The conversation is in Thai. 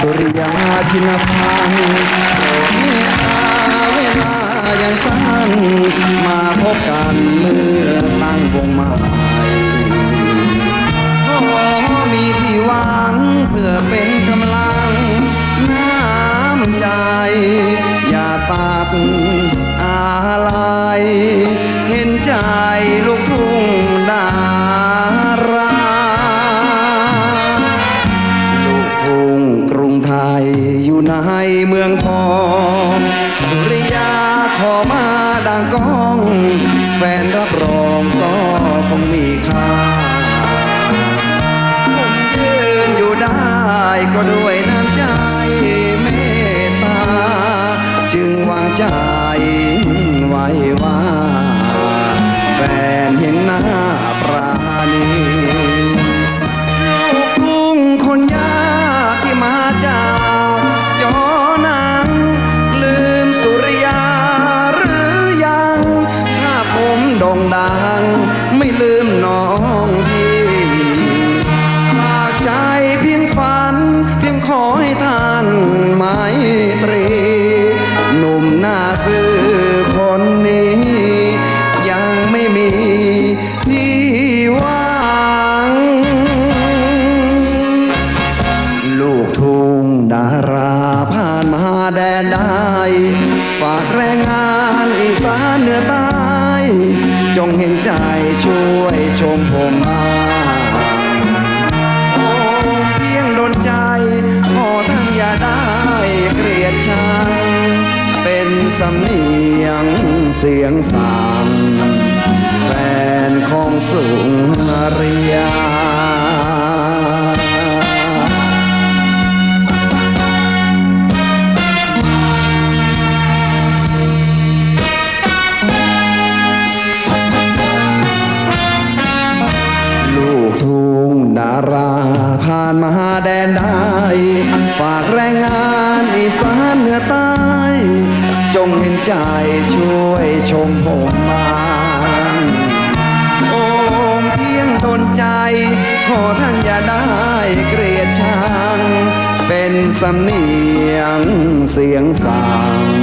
สุริยาชินพันธ์นี่อาเวลายังสั้น มาพบกันเมื่อตั้งวงใหม่ขอมีที่หวังเพื่อเป็นกำลัง น้ำใจ อย่าตัดอะไรเห็นใจ ไทยอยู่ในเมืองทองสุริยาขอมาดังก้อง แฟนรับรองก็คงมีค่าผมยืนอยู่ได้ก็ด้วยน้ำใจเมตตา จึงวางใจไว้ว่า แฟนเห็นหน้าปราณี มาจ้าจอหนังลืมสุริยาหรือยัง ถ้าผมโด่งดัง ไม่ลืมน้องพี่ฝากใจเพียงฝัน เพียงขอให้ท่านไมตรี หนุ่มหน้าซื่อ สาเหนือใต้จงเห็นใจช่วยชมผมมาโอ้เพียงโดนใจขอทั้งอย่าได้เกลียดชังเป็นสำเนียงเสียงสั่งานอีสานเหนือใต้ จงเห็นใจช่วยชมผมมาโอมเพียงทนใจ ขอท่านอย่าได้เกลียดชัง เป็นสำเนียงเสียงสั่ง